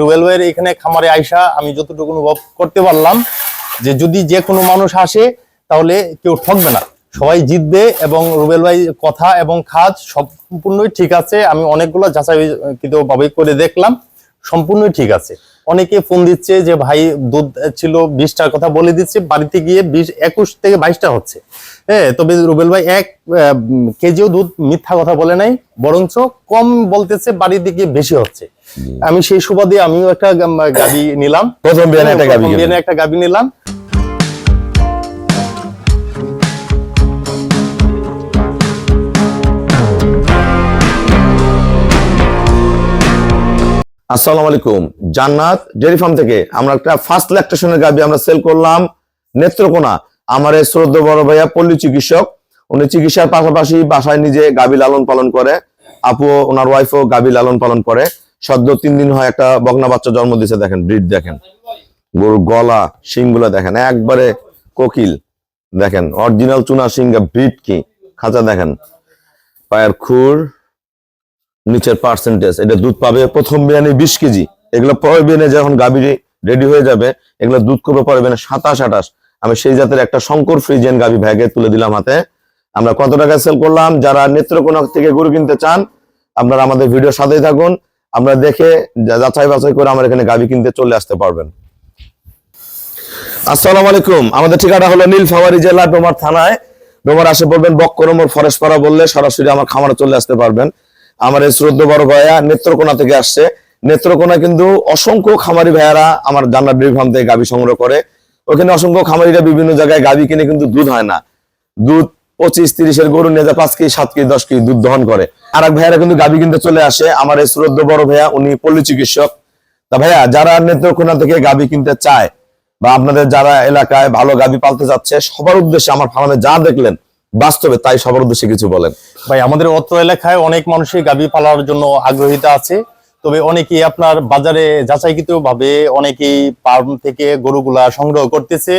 রুবেল ভাইয়ের এখানে খামারে আইসা আমি যতটুকু অনুভব করতে পারলাম যে যদি যে কোনো মানুষ আসে, তাহলে কেউ ঠকবে না। সবাই জিতবে এবং রুবেল ভাই কথা এবং খাজ সম্পূর্ণই ঠিক আছে। আমি অনেকগুলো যাচাইকৃতভাবে করে দেখলাম, সম্পূর্ণই ঠিক আছে। অনেকে ফোন দিচ্ছে যে ভাই দুধ ছিল বিশটার কথা বলে দিচ্ছে বাড়িতে গিয়ে বিশ একুশ থেকে বাইশটা হচ্ছে। হ্যাঁ তবে রুবেল ভাই এক কেজিও দুধ মিথ্যা কথা বলে নাই বরঞ্চ কম বলতেছে বাড়িতে গিয়ে বেশি হচ্ছে। আমি সেই সুবাদে আমিও একটা গাড়ি গাবি নিলাম। প্রথম একটা একটা গাবি নিলাম। আসসালামু আলাইকুম। জান্নাত ডেয়ারি ফার্ম থেকে আমরা একটা ফার্স্ট ল্যাকটেশনের গাবি আমরা সেল করলাম নেত্রকোনা। আমার এই শ্রদ্ধ বড় ভাইয়া পল্লী চিকিৎসক। উনি চিকিৎসার পাশাপাশি বাসায় নিজে গাবি লালন পালন করে। আপু, ওনার ওয়াইফও গাবি লালন পালন করে। সদ্য তিন দিন হয় একটা বকনা বাচ্চা জন্ম দিয়েছে, দেখেন ব্রিড দেখেন। গরুর গলা, শিংগুলো দেখেন, একবারে কোকিল। দেখেন অরিজিনাল চুনা সিংহা ব্রিড কি? খাঁচা দেখেন। পায়ের খুর নিচের পার্সেন্টেজ এটা দুধ পাবে প্রথম বিয়ানে বিশ কেজি। এগুলো পরের বিয়ানে যখন গাভী রেডি হয়ে যাবে, এগুলো দুধ করবে পরের বিয়ানে সাতাশ আঠাশ। আমি সেই জাতের একটা শঙ্কর ফ্রিজেন গাভী ভ্যাগে তুলে দিলাম হাতে। আমরা কত টাকা সেল করলাম? যারা নেত্রকোনা থেকে গরু কিনতে চান, আপনারা আমাদের ভিডিও সাথেই থাকুন। আমরা দেখে যাচাই বাছাই করে আমার এখানে গাভী কিনতে চলে আসতে পারবেন। আসসালামু আলাইকুম। আমাদের ঠিকানা হলো নীলফামারী জেলা, ডোমার থানায়। ডোমার আসে বক্করমর ফরেস্ট পাড়া বললে সরাসরি আমার খামারে চলে আসতে পারবেন। আমার এই শ্রদ্ধ বড় ভাইয়া নেত্রকোনা থেকে আসছে। নেত্রকোনা কিন্তু অসংখ্য খামারি ভাইয়ারা আমার জান্নার ডেয়ারি ফার্ম থেকে গাভী সংগ্রহ করে। ওখানে অসংখ্য খামারিরা বিভিন্ন জায়গায় গাভী কিনে কিন্তু দুধ হয় না। দুধ পঁচিশ তিরিশের গরু নিয়ে যায়, পাঁচ কেজি, সাত কেজি, দশ কেজি দুধ দহন করে। আর এক ভাইয়ারা কিন্তু গাভী কিনতে চলে আসে। আমার এই শ্রদ্ধ বড় ভাইয়া, উনি পল্লী চিকিৎসক। তা ভাইয়া, যারা নেত্রকোনা থেকে গাভী কিনতে চায় বা আপনাদের যারা এলাকায় ভালো গাভী পালতে যাচ্ছে, সবার উদ্দেশ্যে আমার ফার্মে যা দেখলেন বাস্তবে তাই সবার উদ্দেশ্যে কিছু বলেন। ভাই আমাদের অত্র এলাকায় অনেক মানুষই গাবি পালার জন্য আগ্রহিতা আছে। তবে অনেকেই আপনার বাজারে যাচাইকৃত ভাবে অনেকেই ফার্ম থেকে গরুগুলা সংগ্রহ করতেছে।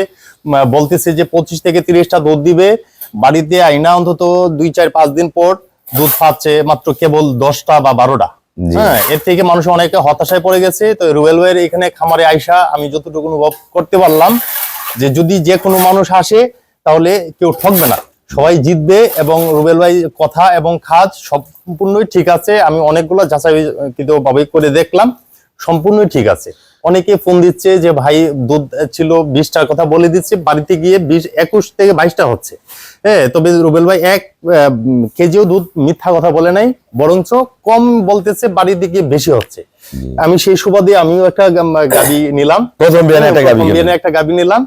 বলতেছে যে পঁচিশ থেকে তিরিশটা দুধ দিবে। বাড়িতে আইনা অন্তত দুই চার পাঁচ দিন পর দুধ পাচ্ছে মাত্র কেবল দশটা বা বারোটা। হ্যাঁ এর থেকে মানুষ অনেকে হতাশায় পড়ে গেছে। তো রুয়েল ওয়ের এখানে খামারে আইসা আমি যতটুকু অনুভব করতে পারলাম যে যদি যে কোনো মানুষ আসে তাহলে কেউ ঠকবে না। সবাই জিতবে এবং রুবেল ভাই কথা এবং কাজ সম্পূর্ণই ঠিক আছে। আমি অনেকগুলো যাচাইকৃত ভাবে করে দেখলাম সম্পূর্ণই ঠিক আছে। অনেকে ফোন দিচ্ছে যে ভাই দুধ ছিল বিশটার কথা বলে দিচ্ছে বাড়িতে গিয়ে বিশ একুশ থেকে বাইশটা হচ্ছে। হ্যাঁ তবে রুবেল ভাই এক কেজিও দুধ মিথ্যা কথা বলে নাই বরঞ্চ কম বলতেছে বাড়িতে গিয়ে বেশি হচ্ছে। আমি সেই সুবাদে আমিও একটা গাবি নিলাম। প্রথম একটা। বিয়ানে একটা গাবি নিলাম।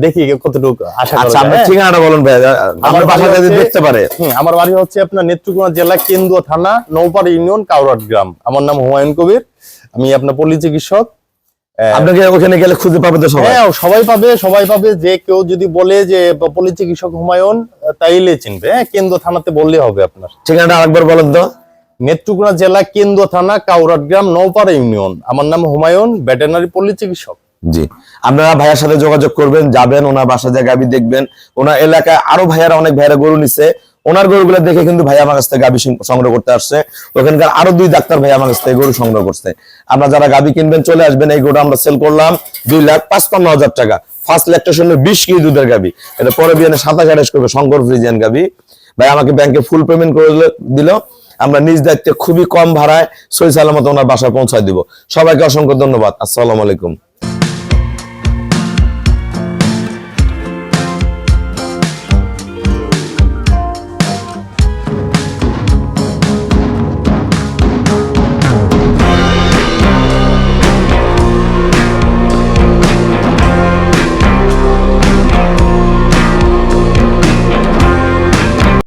দেখি কতটুকু আশা করা আচ্ছা যায়, হ্যাঁ? ঠিকানাটা বলুন ভাই আমার বাসা বাড়ি যদি হচ্ছে- দেখতে পারে। আমার বাড়ি হচ্ছে আপনার নেত্রকোনা জেলা কেন্দুয়া থানা নৌপাড়া ইউনিয়ন কাউরাট গ্রাম। আমার নাম হুমায়ুন কবির। আমি আপনার পল্লী চিকিৎসক। আপনাকে ওখানে গেলে খুঁজে পাবে তো সবাই। হ্যাঁ সবাই পাবে সবাই পাবে। যে কেউ যদি বলে যে পল্লী চিকিৎসক হুমায়ুন তাইলে চিনবে। হ্যাঁ কেন্দুয়া থানাতে বললে হবে আপনার। ঠিকানাটা আরেকবার বলেন তো। নেত্রকোনা জেলা কেন্দুয়া থানা কাউরাট গ্রাম নৌপাড়া ইউনিয়ন। আমার নাম হুমায়ুন ভেটেরিনারি পল্লী চিকিৎসক। জি। আপনারা ভাইয়ার সাথে যোগাযোগ করবেন, যাবেন, ওনার বাসা যায় গাবি দেখবেন। ওনার এলাকায় আরও ভাইয়ারা, অনেক ভাইয়ারা গরু নিছে। ওনার গরুগুলো দেখে কিন্তু ভাই আমার কাছ থেকে গাবি সংগ্রহ করতে আসছে। ওখানকার আরও দুই ডাক্তার ভাই আমার কাছ থেকে গরু সংগ্রহ করছে। আপনারা যারা গাবি কিনবেন, চলে আসবেন। এই গরুটা আমরা সেল করলাম দুই লাখ পাঁচপান্ন হাজার টাকা। ফার্স্ট ল্যাকটেশনের বিশ কেজি দুধের গাবি এটা পরে বিয়ানে সাতাশ আঠাশ করবে শঙ্কর ফ্রিজিয়ান গাবি ভাই আমাকে ব্যাংকে ফুল পেমেন্ট করে দিল। আমরা নিজ দায়িত্বে খুবই কম ভাড়ায় সই সালামত ওনার বাসায় পৌঁছায় দিব। সবাইকে অসংখ্য ধন্যবাদ। আসসালামু আলাইকুম।